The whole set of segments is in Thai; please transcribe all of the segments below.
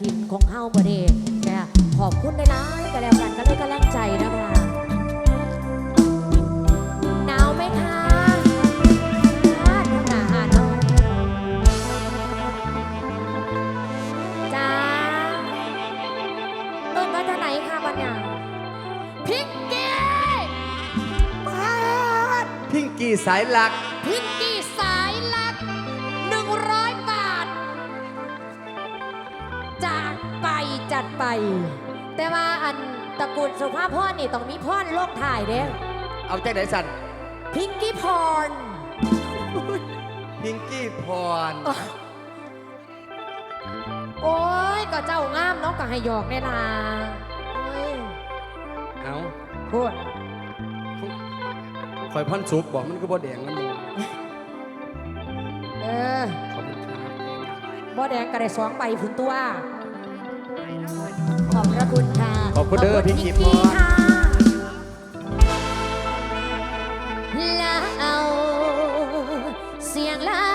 ทิมของเฮาบ่เด้แต่ขอบคุณได้หลายๆก็แล้วกันก็เลยกำลังใจนะคะหนาวไหมคะอ่าทำอาหารเนาะจ้าเอิ้นว่าจะไหนคะบัดเนี่ยพิกกี้พิงกี้สายหลักพิกกี้ ไป แต่ว่าอันตระกูลสุภาพพ่อนี่ต้องมีพ่อนลงถ่ายเด้เอาจากไหนสันพิงกี้พรพิงกี้พร โอ้ยก็เจ้างามเนาะก็ให้หยอกได้ล่ะโอ้ยเอาพูดคอยพันสุกบอกมันก็บ่แดงมันมึงเออขอบคุณครับบ่แดงก็ได้สองใบผุนตัวขอบพระคุณ คุณเด้อพิงกี้พรค่ะแล้วเสียงลา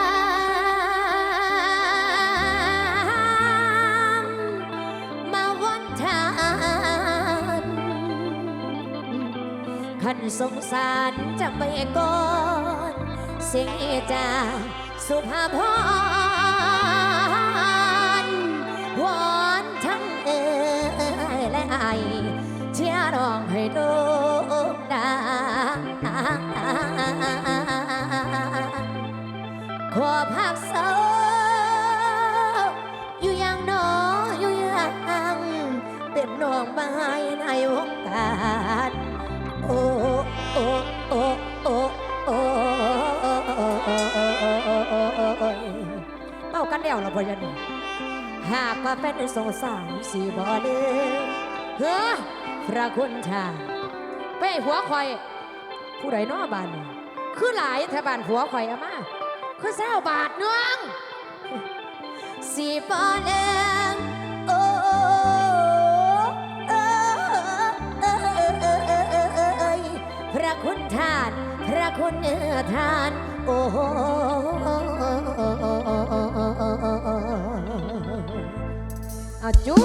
มมาวนทานขันสงสารจะไปก่อนเสียงจากสุภาพร เชียร์ร้องให้โด่งดังขอพักเศร้าอยู่อย่างหนออยู่อย่างเป็นน้องไม้ในวงการโอ้โอ้โอ้โอ้โอ้เป้ากันแล้วเราพอยันหากว่าเป็นสงสารสีบ่เลย เฮ้อพระคุณชาไปให้หัวคอย ผู้ใดน้อบานนี่คือหลายแถวบานหัวคอยเอามาคือเศร้าบาทเนืองสีบ่เองโอ้เอ้ยพระคุณทาน พระคุณเนื้อทาน โอ้เอาจู